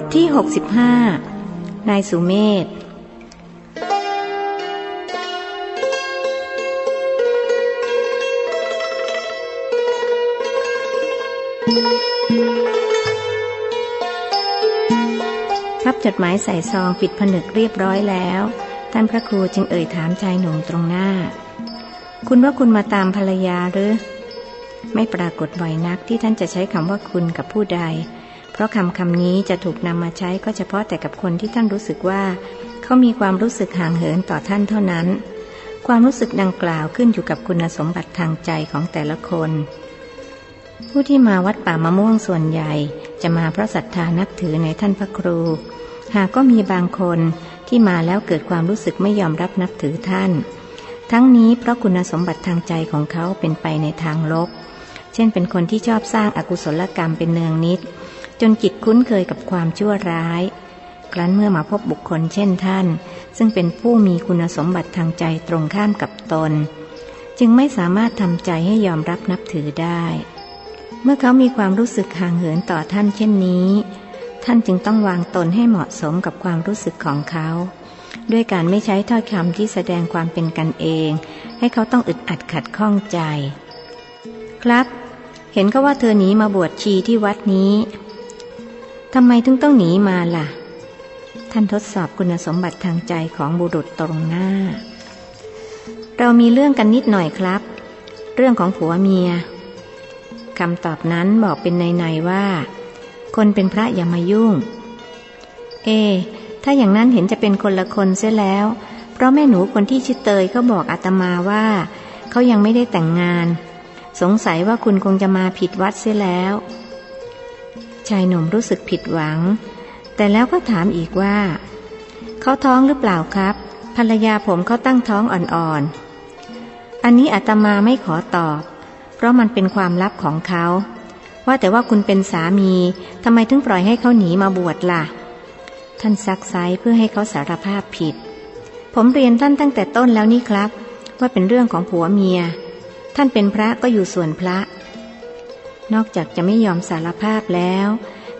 ทที่ 65 นายสุเมธรับจดหมายใส่ซองปิดผนึกเรียบร้อยแล้ว ท่านพระครูจึงเอ่ยถามชายหนุ่มตรงหน้า คุณว่าคุณมาตามภรรยาหรือ ไม่ปรากฏบ่อยนักที่ท่านจะใช้คำว่าคุณกับผู้ใด ราะคำคำนี้จะถูกนำมาใช้ก็เฉพาะแต่กับคนที่ท่านรู้สึกว่า เขามีความรู้สึกห่างเหินต่อท่านเท่านั้น ความรู้สึกดังกล่าวขึ้นอยู่กับคุณสมบัติทางใจของแต่ละคน ผู้ที่มาวัดป่ามะม่วงส่วนใหญ่ จะมาเพราะศรัทธานับถือในท่านพระครู หากก็มีบางคนที่มาแล้วเกิดความรู้สึกไม่ยอมรับนับถือท่าน ทั้งนี้เพราะคุณสมบัติทางใจของเขาเป็นไปในทางลบ เช่นเป็นคนที่ชอบสร้างอากุศลกรรมเป็นเนืองนิด จนจิตคุ้นเคยกับความชั่วร้าย ครั้นเมื่อมาพบบุคคลเช่นท่าน ซึ่งเป็นผู้มีคุณสมบัติทางใจตรงข้ามกับตน จึงไม่สามารถทำใจให้ยอมรับนับถือได้ เมื่อเขามีความรู้สึกห่างเหินต่อท่านเช่นนี้ ท่านจึงต้องวางตนให้เหมาะสมกับความรู้สึกของเขา ด้วยการไม่ใช้ถ้อยคำที่แสดงความเป็นกันเอง ให้เขาต้องอึดอัดขัดข้องใจ ครับ เห็นก็ว่าเธอหนีมาบวชชีที่วัดนี้ ทำไมถึงต้องหนีมาล่ะ ท่านทดสอบคุณสมบัติทางใจของบุรุษตรงหน้า เรามีเรื่องกันนิดหน่อยครับ เรื่องของผัวเมียคำตอบนั้นบอกเป็นในๆว่า คนเป็นพระอย่ามายุ่ง เอ ถ้าอย่างนั้นเห็นจะเป็นคนละคนเสียแล้ว เพราะแม่หนูคนที่ชื่อเตยก็บอกอาตมาว่า เขายังไม่ได้แต่งงาน สงสัยว่าคุณคงจะมาผิดวัดเสียแล้ว ชายหนุ่มรู้สึกผิดหวัง แต่แล้วก็ถามอีกว่า เขาท้องหรือเปล่าครับ ภรรยาผมเขาตั้งท้องอ่อนๆ อันนี้อาตมาไม่ขอตอบ เพราะมันเป็นความลับของเขา ว่าแต่ว่าคุณเป็นสามีทำไมถึงปล่อยให้เขาหนีมาบวชล่ะ ท่านซักไซเพื่อให้เขาสารภาพผิด ผมเรียนท่านตั้งแต่ต้นแล้วนี่ครับ ว่าเป็นเรื่องของผัวเมีย ท่านเป็นพระก็อยู่ส่วนพระ นอกจากจะไม่ยอมสารภาพแล้ว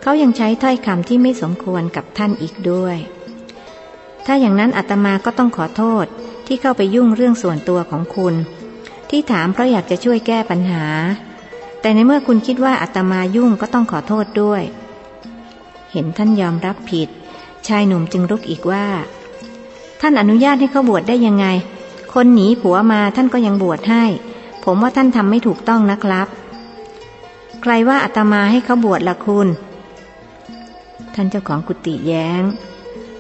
เขายังใช้ถ้อยคำที่ไม่สมควรกับท่านอีกด้วย ถ้าอย่างนั้นอาตมาก็ต้องขอโทษที่เข้าไปยุ่งเรื่องส่วนตัวของคุณ ที่ถามเพราะอยากจะช่วยแก้ปัญหา แต่ในเมื่อคุณคิดว่าอาตมายุ่งก็ต้องขอโทษด้วย เห็นท่านยอมรับผิด ชายหนุ่มจึงรุกอีกว่า ท่านอนุญาตให้เขาบวชได้ยังไง คนหนีผัวมาท่านก็ยังบวชให้ ผมว่าท่านทำไม่ถูกต้องนะครับ ใครว่าอาตมาให้เขาบวชละคุณ ท่านเจ้าของกุฏิแย้ง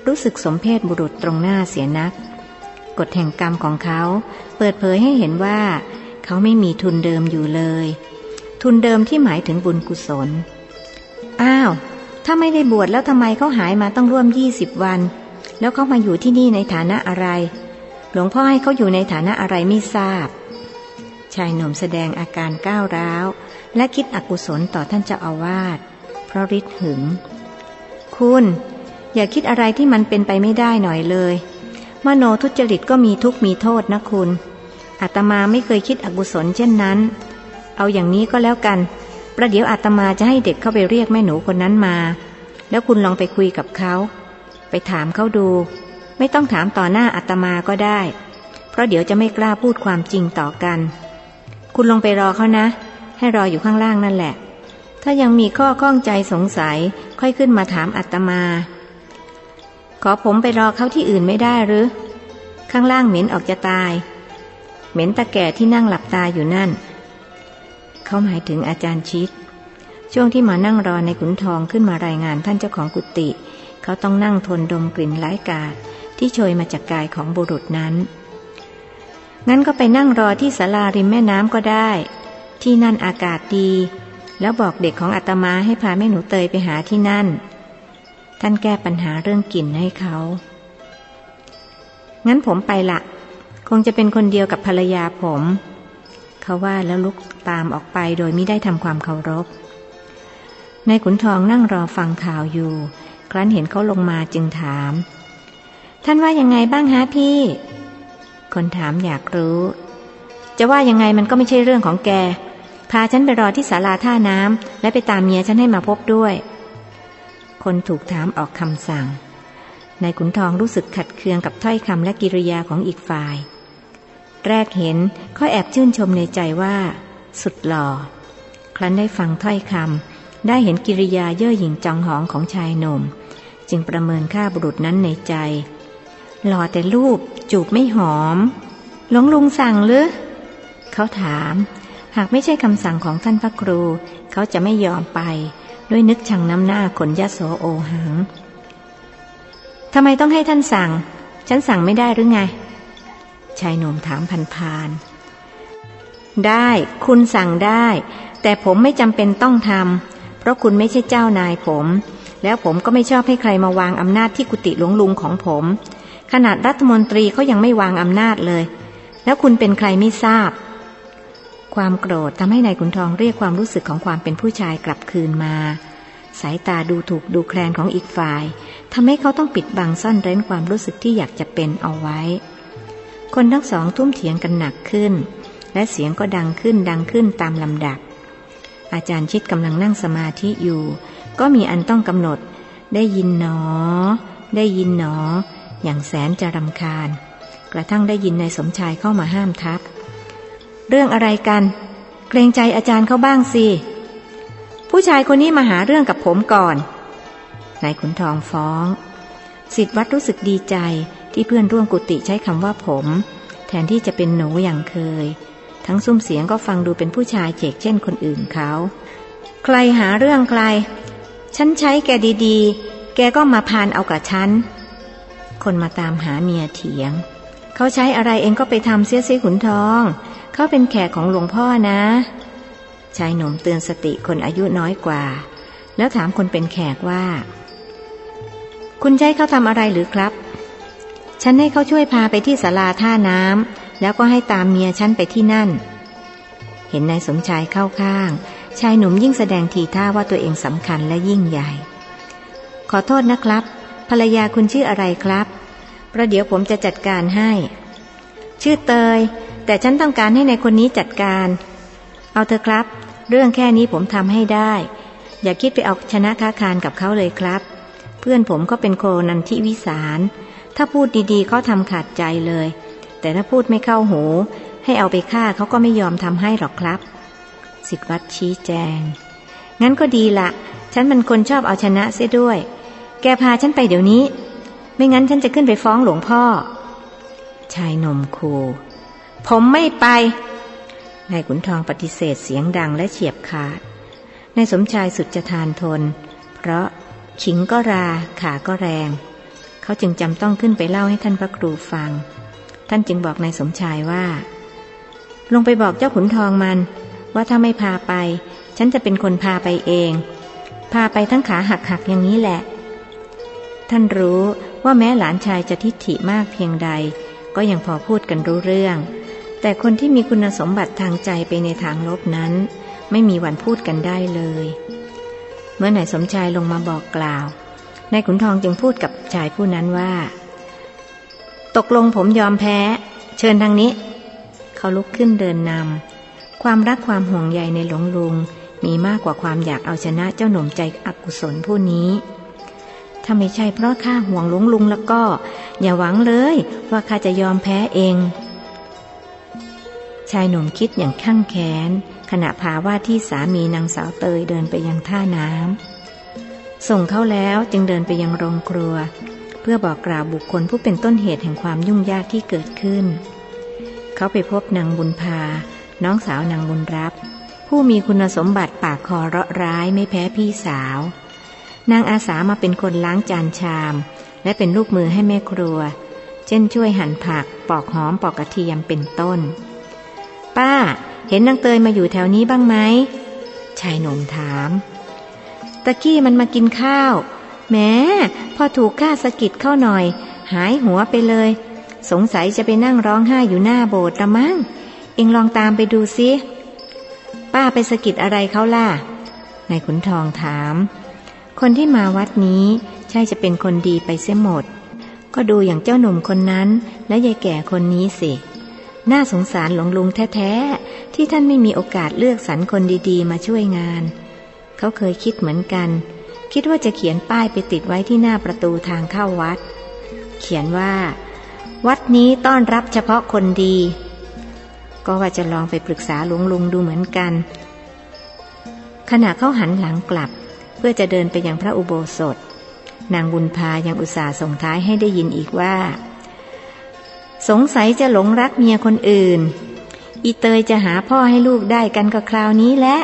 รู้สึกสมเพศบุรุษตรงหน้าเสียนัก กฎแห่งกรรมของเขา เปิดเผยให้เห็นว่า เขาไม่มีทุนเดิมอยู่เลย ทุนเดิมที่หมายถึงบุญกุศล อ้าว ถ้าไม่ได้บวชแล้วทำไมเขาหายมาต้องร่วมยี่สิบวัน แล้วเขามาอยู่ที่นี่ในฐานะอะไร หลวงพ่อให้เขาอยู่ในฐานะอะไรไม่ทราบ ชายหนุ่มแสดงอาการก้าวร้าว และคิดอกุศลต่อท่านเจ้าอาวาสเพราะฤทธิ์หึง คุณ อย่าคิดอะไรที่มันเป็นไปไม่ได้หน่อยเลย มโนทุจริตก็มีทุกมีโทษนะคุณอาตมาไม่เคยคิดอกุศลเช่นนั้น เอาอย่างนี้ก็แล้วกัน ประเดี๋ยวอาตมาจะให้เด็กเข้าไปเรียกแม่หนูคนนั้นมา แล้วคุณลองไปคุยกับเขา ไปถามเขาดู ไม่ต้องถามต่อหน้าอาตมาก็ได้ เพราะเดี๋ยวจะไม่กล้าพูดความจริงต่อกัน คุณลงไปรอเขานะ ให้รออยู่ข้างล่างนั่นแหละ ถ้ายังมีข้อข้องใจสงสัยค่อยขึ้นมาถามอาตมา ขอผมไปรอเขาที่อื่นไม่ได้หรือ ข้างล่างเหม็นออกจะตาย เหม็นตะแก่ที่นั่งหลับตาอยู่นั่น เขาหมายถึงอาจารย์ชิด ช่วงที่มานั่งรอในขุนทองขึ้นมารายงานท่านเจ้าของกุฏิเขาต้องนั่งทนดมกลิ่นไร้กาดที่โชยมาจากกายของบุรุษนั้นงั้นก็ไปนั่งรอที่ศาลาริมแม่น้ำก็ได้ ที่นั่นอากาศดี แล้วบอกเด็กของอาตมาให้พาแม่หนูเตยไปหาที่นั่น ท่านแก้ปัญหาเรื่องกลิ่นให้เขา งั้นผมไปละ คงจะเป็นคนเดียวกับภรรยาผม เขาว่าแล้วลุกตามออกไปโดยไม่ได้ทำความเคารพในขุนทองนั่งรอฟังข่าวอยู่ ครั้นเห็นเขาลงมาจึงถาม ท่านว่ายังไงบ้างฮะพี่ คนถามอยากรู้จะว่ายังไงมันก็ไม่ใช่เรื่องของแก พาฉันไปรอที่ศาลาท่าน้ำและไปตามเมียฉันให้มาพบด้วย คนถูกถามออกคำสั่งนายขุนทองรู้สึกขัดเคืองกับถ้อยคำและกิริยาของอีกฝ่าย แรกเห็นเขาแอบชื่นชมในใจว่า สุดหล่อ ครั้นได้ฟังถ้อยคำได้เห็นกิริยาเย่อหยิ่งจองหองของชายหนุ่ม จึงประเมินค่าบุรุษนั้นในใจ หล่อแต่รูปจูบไม่หอม หลวงลุงสั่งหรือ เขาถาม หากไม่ใช่คำสั่งของท่านพระครู เขาจะไม่ยอมไป ด้วยนึกชังน้ำหน้าขนยะโสโอหังทำไมต้องให้ท่านสั่ง ฉันสั่งไม่ได้หรือไง ชายหนุ่มถามพันพาน ได้คุณสั่งได้ แต่ผมไม่จำเป็นต้องทำเพราะคุณไม่ใช่เจ้านายผม แล้วผมก็ไม่ชอบให้ใครมาวางอำนาจที่กุฏิหลวงลุงของผม ขนาดรัฐมนตรีเขายังไม่วางอำนาจเลย แล้วคุณเป็นใครไม่ทราบ ความโกรธทำให้นายขุนทองเรียกความรู้สึกของความเป็นผู้ชายกลับคืนมา สายตาดูถูกดูแคลนของอีกฝ่ายทำให้เขาต้องปิดบังซ่อนเร้นความรู้สึกที่อยากจะเป็นเอาไว้ คนทั้งสองทุ่มเถียงกันหนักขึ้น และเสียงก็ดังขึ้นดังขึ้นตามลำดับ อาจารย์ชิดกำลังนั่งสมาธิอยู่ ก็มีอันต้องกำหนด ได้ยินหนอ ได้ยินหนอ อย่างแสนจะรำคาญ กระทั่งได้ยินนายสมชายเข้ามาห้ามทัก เรื่องอะไรกัน เกรงใจอาจารย์เขาบ้างสิ ผู้ชายคนนี้มาหาเรื่องกับผมก่อน นายขุนทองฟ้อง สิทธวัดรู้สึกดีใจที่เพื่อนร่วมกุฏิใช้คำว่าผม แทนที่จะเป็นหนูอย่างเคย ทั้งซุ้มเสียงก็ฟังดูเป็นผู้ชายเจกเช่นคนอื่นเขา ใครหาเรื่องใคร ฉันใช้แกดีๆ แกก็มาพานเอากับฉัน คนมาตามหาเมียเถียง เขาใช้อะไรเองก็ไปทำเสียสิขุนทอง เขาเป็นแขกของหลวงพ่อนะ ชายหนุ่มเตือนสติคนอายุน้อยกว่า แล้วถามคนเป็นแขกว่า คุณใช้เขาทำอะไรหรือครับ ฉันให้เขาช่วยพาไปที่ศาลาท่าน้ำแล้วก็ให้ตามเมียฉันไปที่นั่น เห็นนายสมชายเข้าข้าง ชายหนุ่มยิ่งแสดงทีท่าว่าตัวเองสำคัญและยิ่งใหญ่ ขอโทษนะครับ ภรรยาคุณชื่ออะไรครับ ประเดี๋ยวผมจะจัดการให้ ชื่อเตย แต่ฉันต้องการให้ในคนนี้จัดการ เอาเถอะครับ เรื่องแค่นี้ผมทำให้ได้ อย่าคิดไปเอาชนะค้าคารกับเขาเลยครับ เพื่อนผมก็เป็นโคนันทิวิสาร ถ้าพูดดีๆเขาทำขาดใจเลย แต่ถ้าพูดไม่เข้าหู ให้เอาไปฆ่าเขาก็ไม่ยอมทำให้หรอกครับ สิทธวัตรชี้แจง งั้นก็ดีละฉันมันคนชอบเอาชนะเสียด้วย แกพาฉันไปเดี๋ยวนี้ ไม่งั้นฉันจะขึ้นไปฟ้องหลวงพ่อ ชายนมคูผมไม่ไป นายขุนทองปฏิเสธเสียงดังและเฉียบขาด นายสมชายสุดจะทานทน เพราะขิงก็ราขาก็แรง เขาจึงจำต้องขึ้นไปเล่าให้ท่านพระครูฟัง ท่านจึงบอกนายสมชายว่า ลงไปบอกเจ้าขุนทองมัน ว่าถ้าไม่พาไป ฉันจะเป็นคนพาไปเอง พาไปทั้งขาหักหักอย่างนี้แหละ ท่านรู้ ว่าแม้หลานชายจะทิฐิมากเพียงใด ก็ยังพอพูดกันรู้เรื่อง แต่คนที่มีคุณสมบัติทางใจไปในทางลบนั้น ไม่มีวันพูดกันได้เลย เมื่อนายสมชายลงมาบอกกล่าวนายขุนทองจึงพูดกับชายผู้นั้นว่า ตกลงผมยอมแพ้ เชิญทางนี้ เขาลุกขึ้นเดินนำความรักความห่วงใยในหลวงลุงมีมากกว่าความอยากเอาชนะเจ้าหนุ่มใจอกุศลผู้นี้ ถ้าไม่ใช่เพราะข้าห่วงหลวงลุงแล้วก็ อย่าหวังเลยว่าข้าจะยอมแพ้เอง ชายหนุ่มคิดอย่างข้างแค้นขณะพาว่าที่สามีนางสาวเตยเดินไปยังท่าน้ำส่งเขาแล้วจึงเดินไปยังโรงครัว เพื่อบอกกล่าวบุคคลผู้เป็นต้นเหตุแห่งความยุ่งยากที่เกิดขึ้น เขาไปพบนางบุญพา น้องสาวนางบุญรับ ผู้มีคุณสมบัติปากคอเราะร้ายไม่แพ้พี่สาว นางอาสามาเป็นคนล้างจานชาม และเป็นลูกมือให้แม่ครัว เช่นช่วยหั่นผักปอกหอมปอกกระเทียมเป็นต้น ป้า เห็นนางเตยมาอยู่แถวนี้บ้างไหมชายหนุ่มถาม ตะกี้มันมากินข้าวแม้พอถูกข้าสะกิดเข้าหน่อย หายหัวไปเลย สงสัยจะไปนั่งร้องไห้อยู่หน้าโบสถ์ละมั้งเอ็งลองตามไปดูซิป้าไปสะกิดอะไรเขาล่ะนายขุนทองถาม คนที่มาวัดนี้ใช่จะเป็นคนดีไปเสียหมด ก็ดูอย่างเจ้าหนุ่มคนนั้น และยายแก่คนนี้สิ น่าสงสารหลวงลุงแท้ๆ ที่ท่านไม่มีโอกาสเลือกสรรคนดีๆ มาช่วยงาน เขาเคยคิดเหมือนกัน คิดว่าจะเขียนป้ายไปติดไว้ที่หน้าประตูทางเข้าวัด เขียนว่า วัดนี้ต้อนรับเฉพาะคนดี ก็ว่าจะลองไปปรึกษาหลวงลุงดูเหมือนกัน ขณะเขาหันหลังกลับ เพื่อจะเดินไปยังพระอุโบสถ นางบุญพายังอุตส่าห์ส่งท้ายให้ได้ยินอีกว่า สงสัยจะหลงรักเมียคนอื่น อีเตยจะหาพ่อให้ลูกได้กันก็คราวนี้และ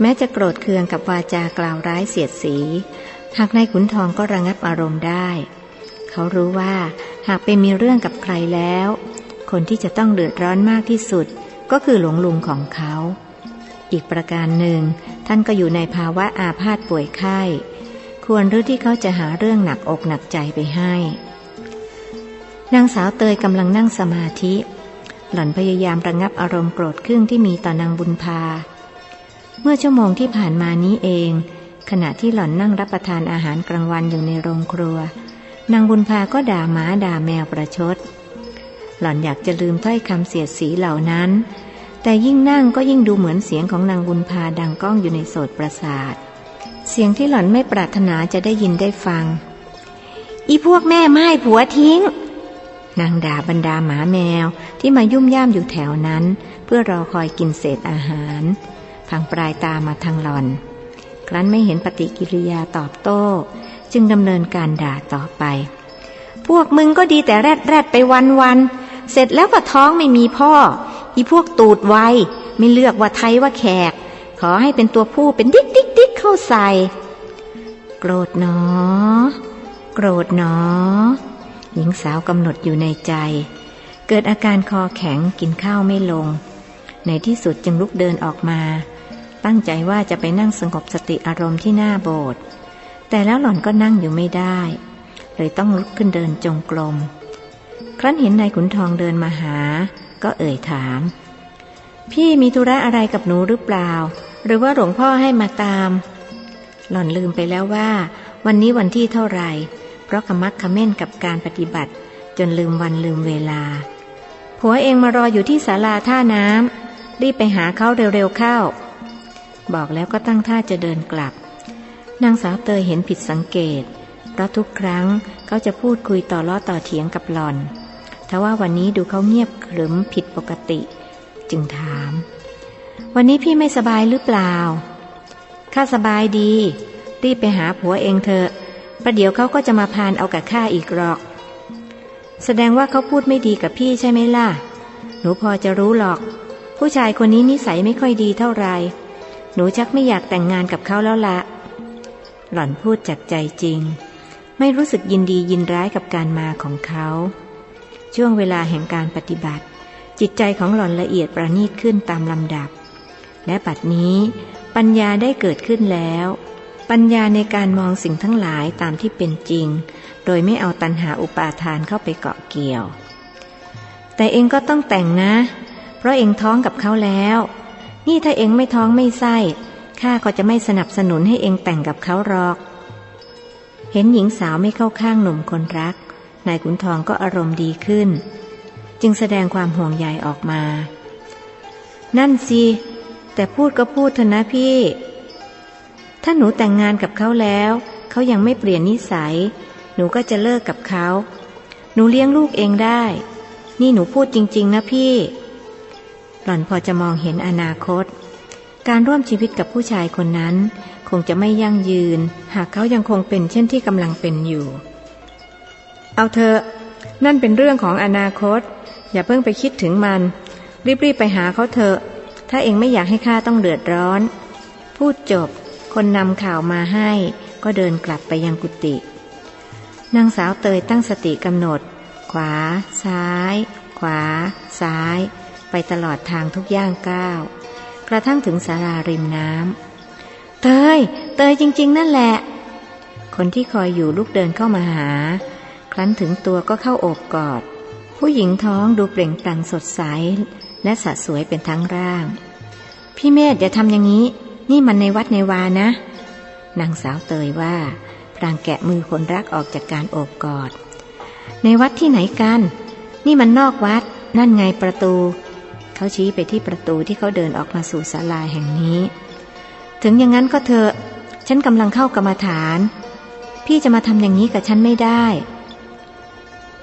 แม้จะโกรธเคืองกับวาจากล่าวร้ายเสียดสี หากนายขุนทองก็ระงับอารมณ์ได้ เขารู้ว่าหากไปมีเรื่องกับใครแล้ว คนที่จะต้องเดือดร้อนมากที่สุดก็คือหลวงลุงของเขา อีกประการหนึ่ง ท่านก็อยู่ในภาวะอาพาธป่วยไข้ ควรหรือที่เขาจะหาเรื่องหนักอกหนักใจไปให้ นางสาวเตยกำลังนั่งสมาธิ หล่อนพยายามระงับอารมณ์โกรธเครื่งที่มีต่อนางบุญพา เมื่อชั่วโมงที่ผ่านมานี้เอง ขณะที่หล่อนนั่งรับประทานอาหารกลางวันอยู่ในโรงครัว นางบุญพาก็ด่าหมาด่าแมวประชด หล่อนอยากจะลืมถ้อยคำเสียดสีเหล่านั้น แต่ยิ่งนั่งก็ยิ่งดูเหมือนเสียงของนางบุญพาดังก้องอยู่ในโสดประสาท เสียงที่หล่อนไม่ปรารถนาจะได้ยินได้ฟัง อีพวกแม่ไม้ผัวทิ้ง นางด่าบรรดาหมาแมวที่มายุ่มย่ามอยู่แถวนั้น เพื่อรอคอยกินเศษอาหารทางปลายตามาทางหล่อน ครั้นไม่เห็นปฏิกิริยาตอบโต้ จึงดำเนินการด่าต่อไป พวกมึงก็ดีแต่แรดแรดไปวันวันเสร็จแล้วก็ท้องไม่มีพ่อ อีพวกตูดไวไม่เลือกว่าไทยว่าแขก ขอให้เป็นตัวผู้เป็นดิ๊กดิ๊กดิ๊กเข้าใส่ โกรธหนอ โกรธหนอ หญิงสาวกำหนดอยู่ในใจ เกิดอาการคอแข็งกินข้าวไม่ลง ในที่สุดจึงลุกเดินออกมา ตั้งใจว่าจะไปนั่งสงบสติอารมณ์ที่หน้าโบสถ์แต่แล้วหล่อนก็นั่งอยู่ไม่ได้ เลยต้องลุกขึ้นเดินจงกรมครั้นเห็นนายขุนทองเดินมาหา ก็เอ่ยถาม พี่มีธุระอะไรกับหนูหรือเปล่า หรือว่าหลวงพ่อให้มาตาม หล่อนลืมไปแล้วว่า วันนี้วันที่เท่าไหร่ เพราะขมักขม้นกับการปฏิบัติ จนลืมวันลืมเวลา ผัวเองมารออยู่ที่ศาลาท่าน้ำรีบไปหาเขาเร็วๆเข้า บอกแล้วก็ตั้งท่าจะเดินกลับนางสาวเตยเห็นผิดสังเกต เพราะทุกครั้งเขาจะพูดคุยต่อล้อต่อเถียงกับหล่อน ทว่าวันนี้ดูเขาเงียบขรึมผิดปกติ จึงถาม วันนี้พี่ไม่สบายหรือเปล่า ข้าสบายดี รีบไปหาผัวเองเถอะ ประเดี๋ยวเขาก็จะมาพานเอากับข้าอีกหรอก แสดงว่าเขาพูดไม่ดีกับพี่ใช่ไหมล่ะ หนูพอจะรู้หรอก ผู้ชายคนนี้นิสัยไม่ค่อยดีเท่าไหร่ หนูชักไม่อยากแต่งงานกับเขาแล้วละหล่อนพูดจากใจจริง ไม่รู้สึกยินดียินร้ายกับการมาของเขา ช่วงเวลาแห่งการปฏิบัติ จิตใจของหล่อนละเอียดประณีตขึ้นตามลำดับ และบัดนี้ ปัญญาได้เกิดขึ้นแล้ว ปัญญาในการมองสิ่งทั้งหลายตามที่เป็นจริง โดยไม่เอาตัณหาอุปาทานเข้าไปเกาะเกี่ยว แต่เองก็ต้องแต่งนะ เพราะเองท้องกับเขาแล้ว นี่ถ้าเองไม่ท้องไม่ไส้ข้าก็จะไม่สนับสนุนให้เองแต่งกับเขาหรอก เห็นหญิงสาวไม่เข้าข้างหนุ่มคนรัก นายขุนทองก็อารมณ์ดีขึ้น จึงแสดงความห่วงใยออกมา นั่นสิแต่พูดก็พูดเถอะนะพี่ ถ้าหนูแต่งงานกับเขาแล้ว เขายังไม่เปลี่ยนนิสัย หนูก็จะเลิกกับเขา หนูเลี้ยงลูกเองได้ นี่หนูพูดจริง ๆ นะพี่ หล่อนพอจะมองเห็นอนาคต การร่วมชีวิตกับผู้ชายคนนั้น คงจะไม่ยั่งยืน หากเขายังคงเป็นเช่นที่กำลังเป็นอยู่ เอาเถอะนั่นเป็นเรื่องของอนาคต อย่าเพิ่งไปคิดถึงมัน รีบๆไปหาเขาเถอะ ถ้าเองไม่อยากให้ข้าต้องเดือดร้อน พูดจบ คนนำข่าวมาให้ ก็เดินกลับไปยังกุฏินางสาวเตยตั้งสติกำหนด ขวา ซ้าย ขวา ซ้าย ไปตลอดทางทุกย่างก้าว กระทั่งถึงสาราริมน้ำเตย เตยจริง ๆ นั่นแหละ คนที่คอยอยู่ลุกเดินเข้ามาหา รั้นถึงตัวก็เข้าโอบกอด ผู้หญิงท้องดูเปล่งปลั่งสดใส และสะสวยเป็นทั้งร่าง พี่เมธอย่าทำอย่างนี้ นี่มันในวัดในวานะ นางสาวเตยว่า พรางแกะมือคนรักออกจากการโอบกอด ในวัดที่ไหนกัน นี่มันนอกวัด นั่นไงประตู เขาชี้ไปที่ประตูที่เขาเดินออกมาสู่ศาลาแห่งนี้ ถึงอย่างนั้นก็เถอะ ฉันกำลังเข้ากรรมฐาน พี่จะมาทำอย่างนี้กับฉันไม่ได้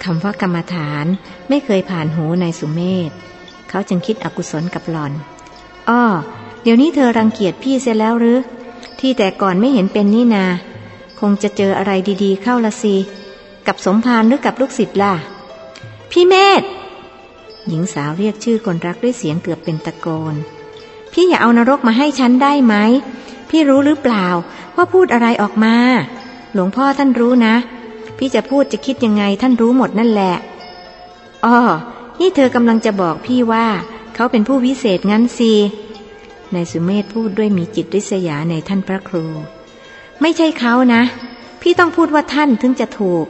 คำว่ากรรมฐานไม่เคยผ่านหูในสุเมธเขาจึงคิดอกุศลกับหลอน อ้อ เดี๋ยวนี้เธอรังเกียจพี่เสียแล้วหรือ ที่แต่ก่อนไม่เห็นเป็นนี่นา คงจะเจออะไรดีๆ เข้าละสิ กับสมภารหรือกับลูกศิษย์ล่ะ พี่เมธ หญิงสาวเรียกชื่อคนรักด้วยเสียงเกือบเป็นตะโกน พี่อย่าเอานรกมาให้ฉันได้ไหม พี่รู้หรือเปล่าว่าพูดอะไรออกมา หลวงพ่อท่านรู้นะ พี่จะพูดจะคิดยังไงท่านรู้หมดนั่นแหละอ้อนี่เธอกำลังจะบอกพี่ว่า เขาเป็นผู้วิเศษงั้นสินายสุเมธพูดด้วยมีจิตริษยาในท่านพระครู ไม่ใช่เขานะ พี่ต้องพูดว่าท่านถึงจะถูก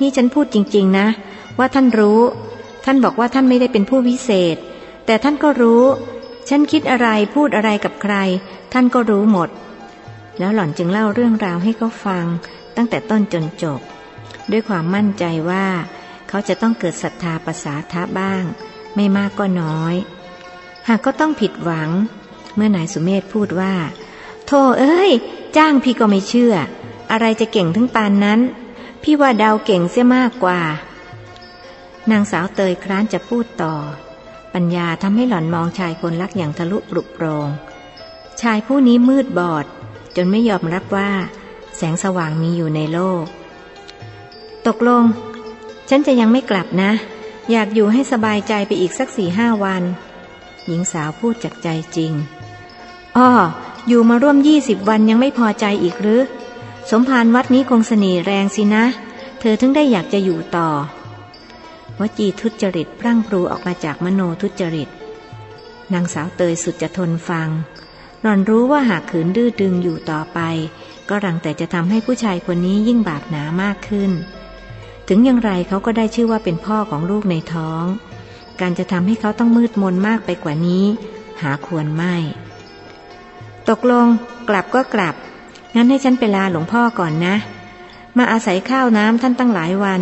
นี่ฉันพูดจริง ๆ นะ ว่าท่านรู้ ท่านบอกว่าท่านไม่ได้เป็นผู้วิเศษ แต่ท่านก็รู้ ฉันคิดอะไรพูดอะไรกับใคร ท่านก็รู้หมด แล้วหล่อนจึงเล่าเรื่องราวให้เขาฟัง ตั้งแต่ต้นจนจบ ด้วยความมั่นใจว่า เขาจะต้องเกิดศรัทธาประสาทะบ้าง ไม่มากก็น้อย หากก็ต้องผิดหวัง เมื่อนายสุเมธพูดว่า โธ่เอ้ย จ้างพี่ก็ไม่เชื่อ อะไรจะเก่งถึงปานนั้น พี่ว่าดาวเก่งเสียมากกว่า นางสาวเตยคร้านจะพูดต่อ ปัญญาทำให้หล่อนมองชายคนรักอย่างทะลุปลุกโปรงชายผู้นี้มืดบอด จนไม่ยอมรับว่า แสงสว่างมีอยู่ในโลก ตกลง ฉันจะยังไม่กลับนะ อยากอยู่ให้สบายใจไปอีกสักสี่ห้าวัน หญิงสาวพูดจากใจจริง อ้อ อยู่มาร่วมยี่สิบวันยังไม่พอใจอีกหรือ สมภารวัดนี้คงเสน่ห์แรงสินะ เธอถึงได้อยากจะอยู่ต่อ วจีทุจริตพรั่งพรูออกมาจากมโนทุจริต นางสาวเตยสุดจะทนฟังหล่อนรู้ว่าหากขืนดื้อดึงอยู่ต่อไป ก็รังแต่จะทำให้ผู้ชายคนนี้ยิ่งบาปหนามากขึ้น ถึงอย่างไรเขาก็ได้ชื่อว่าเป็นพ่อของลูกในท้อง การจะทำให้เขาต้องมืดมนมากไปกว่านี้ หาควรไม่ ตกลงกลับก็กลับ งั้นให้ฉันไปลาหลวงพ่อก่อนนะ มาอาศัยข้าวน้ำท่านตั้งหลายวัน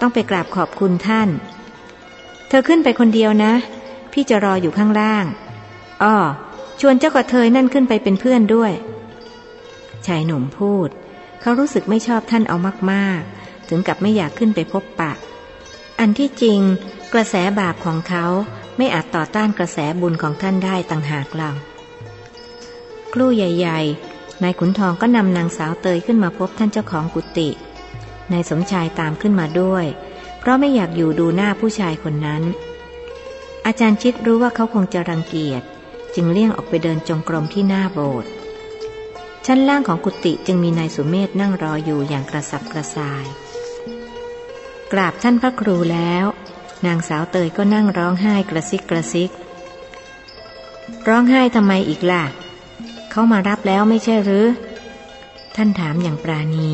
ต้องไปกราบขอบคุณท่าน เธอขึ้นไปคนเดียวนะ พี่จะรออยู่ข้างล่างอ้อชวนเจ้ากระเทยนั่นขึ้นไปเป็นเพื่อนด้วย ชายหนุ่มพูด เขารู้สึกไม่ชอบท่านเอามากๆ ถึงกับไม่อยากขึ้นไปพบปะ อันที่จริง กระแสบาปของเขาไม่อาจต่อต้านกระแสบุญของท่านได้ต่างหากเราครู่ใหญ่ๆ นายขุนทองก็นำนางสาวเตยขึ้นมาพบท่านเจ้าของกุฏินายสมชายตามขึ้นมาด้วย เพราะไม่อยากอยู่ดูหน้าผู้ชายคนนั้น อาจารย์ชิดรู้ว่าเขาคงจะรังเกียจ จึงเลี่ยงออกไปเดินจงกรมที่หน้าโบสถ์ชั้นล่างของกุฏิจึงมีนายสุเมธนั่งรออยู่อย่างกระสับกระส่าย กราบท่านพระครูแล้ว นางสาวเตยก็นั่งร้องไห้กระซิกกระซิก ร้องไห้ทำไมอีกล่ะ เขามารับแล้วไม่ใช่หรือ ท่านถามอย่างปราณี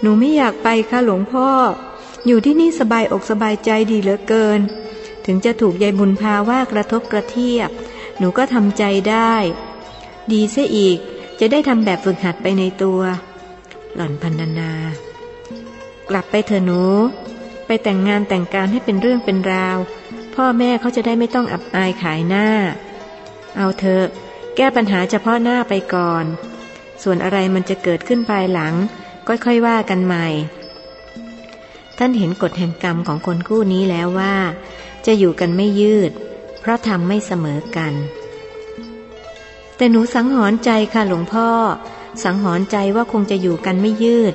หนูไม่อยากไปค่ะหลวงพ่อ อยู่ที่นี่สบายอกสบายใจดีเหลือเกิน ถึงจะถูกยายบุญพาว่ากระทบกระเทียบ หนูก็ทำใจได้ ดีเสียอีกจะได้ทำแบบฝึกหัดไปในตัว หล่อนพันนา กลับไปเถอะหนู ไปแต่งงานแต่งการให้เป็นเรื่องเป็นราว พ่อแม่เขาจะได้ไม่ต้องอับอายขายหน้า เอาเถอะ แก้ปัญหาเฉพาะหน้าไปก่อน ส่วนอะไรมันจะเกิดขึ้นภายหลัง ค่อยๆว่ากันใหม่ ท่านเห็นกฎแห่งกรรมของคนคู่นี้แล้วว่า จะอยู่กันไม่ยืด เพราะทำไม่เสมอกัน แต่หนูสังหรณ์ใจค่ะหลวงพ่อ สังหรณ์ใจว่าคงจะอยู่กันไม่ยืด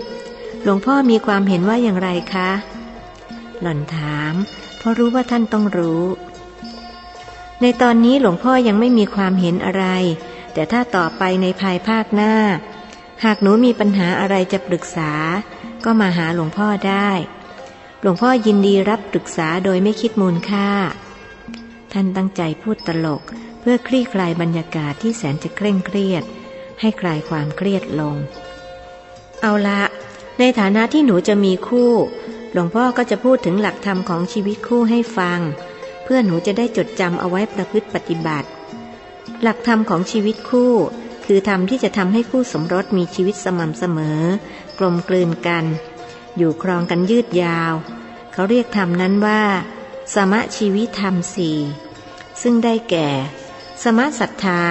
หลวงพ่อมีความเห็นว่าอย่างไรคะ หล่อนถาม เพราะรู้ว่าท่านต้องรู้ ในตอนนี้หลวงพ่อยังไม่มีความเห็นอะไร แต่ถ้าต่อไปในภายภาคหน้า หากหนูมีปัญหาอะไรจะปรึกษา ก็มาหาหลวงพ่อได้ หลวงพ่อยินดีรับปรึกษาโดยไม่คิดมูลค่า ท่านตั้งใจพูดตลก เพื่อคลี่คลายบรรยากาศที่แสนจะเคร่งเครียด ให้คลายความเครียดลง เอาละ ในฐานะที่หนูจะมีคู่ หลวงพ่อก็จะพูดถึงหลักธรรมของชีวิตคู่ให้ฟัง เพื่อหนูจะได้จดจำเอาไว้ประพฤติปฏิบัติ หลักธรรมของชีวิตคู่ คือธรรมที่จะทำให้คู่สมรสมีชีวิตสม่ำเสมอ กลมกลืนกัน อยู่ครองกันยืดยาว เขาเรียกธรรมนั้นว่า สมะชีวิตธรรมสี่ซึ่งได้แก่ สมะศรัทธา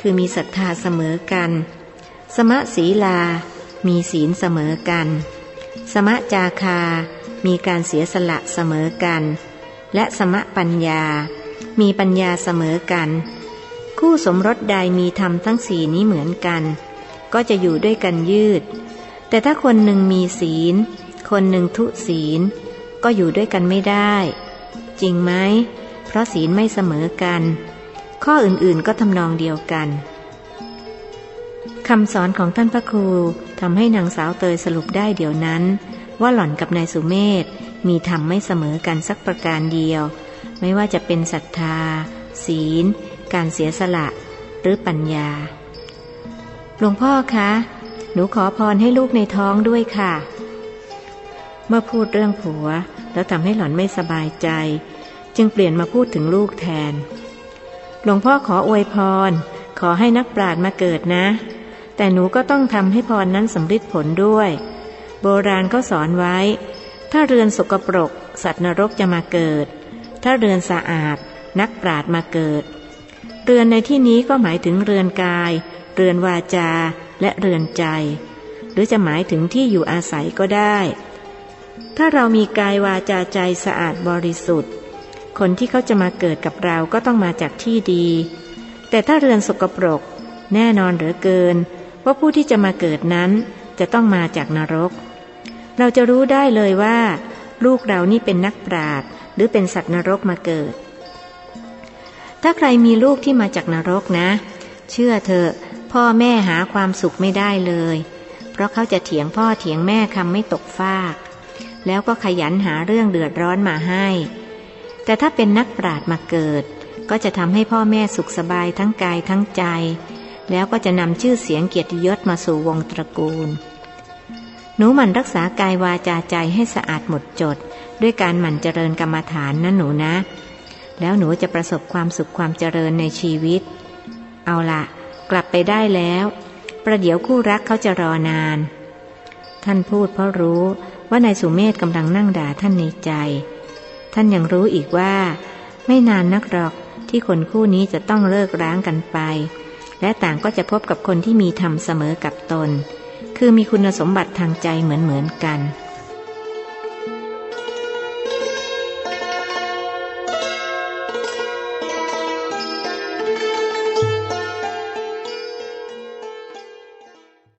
คือมีศรัทธาเสมอกัน สมะศีลา มีศีลเสมอกัน สมะจาคา มีการเสียสละเสมอกัน และสมะปัญญา มีปัญญาเสมอกัน คู่สมรสใดมีธรรมทั้งสี่นี้เหมือนกัน ก็จะอยู่ด้วยกันยืด แต่ถ้าคนหนึ่งมีศีล คนหนึ่งทุศีล ก็อยู่ด้วยกันไม่ได้ จริงไหม เพราะศีลไม่เสมอกัน ข้ออื่นๆก็ทำนองเดียวกันคำสอนของท่านพระครู ทำให้นางสาวเตยสรุปได้เดี๋ยวนั้น ว่าหล่อนกับนายสุเมธมีธรรมไม่เสมอกันสักประการเดียว ไม่ว่าจะเป็นศรัทธา ศีล การเสียสละ หรือปัญญา หลวงพ่อคะ หนูขอพรให้ลูกในท้องด้วยค่ะ เมื่อพูดเรื่องผัว แล้วทำให้หล่อนไม่สบายใจ จึงเปลี่ยนมาพูดถึงลูกแทน หลวงพ่อขออวยพร ขอให้นักปราชญ์มาเกิดนะ แต่หนูก็ต้องทำให้พรนั้นสำเร็จผลด้วย โบราณก็สอนไว้ ถ้าเรือนสกปรก สัตว์นรกจะมาเกิด ถ้าเรือนสะอาด นักปราดมาเกิด เรือนในที่นี้ก็หมายถึงเรือนกาย เรือนวาจา และเรือนใจ หรือจะหมายถึงที่อยู่อาศัยก็ได้ ถ้าเรามีกายวาจาใจสะอาดบริสุทธิ์ คนที่เขาจะมาเกิดกับเราก็ต้องมาจากที่ดี แต่ถ้าเรือนสกปรก แน่นอนเหลือเกิน ว่าผู้ที่จะมาเกิดนั้นจะต้องมาจากนรก เราจะรู้ได้เลยว่า ลูกเรานี่เป็นนักปราดหรือเป็นสัตว์นรกมาเกิด ถ้าใครมีลูกที่มาจากนรกนะ เชื่อเถอะพ่อแม่หาความสุขไม่ได้เลย เพราะเขาจะเถียงพ่อเถียงแม่คำไม่ตกฟาก แล้วก็ขยันหาเรื่องเดือดร้อนมาให้ แต่ถ้าเป็นนักปราดมาเกิด ก็จะทำให้พ่อแม่สุขสบายทั้งกายทั้งใจ แล้วก็จะนำชื่อเสียงเกียรติยศมาสู่วงตระกูล หนูหมั่นรักษากายวาจาใจให้สะอาดหมดจด ด้วยการหมั่นเจริญกรรมฐานนะหนูนะ แล้วหนูจะประสบความสุขความเจริญในชีวิต เอาละกลับไปได้แล้ว ประเดี๋ยวคู่รักเขาจะรอนาน ท่านพูดเพราะรู้ว่านายสุเมธกำลังนั่งด่าท่านในใจ ท่านยังรู้อีกว่า ไม่นานนักหรอกที่คนคู่นี้จะต้องเลิกร้างกันไป และต่างก็จะพบกับคนที่มีธรรมเสมอกับตน คือมีคุณสมบัติทางใจเหมือนเหมือนกัน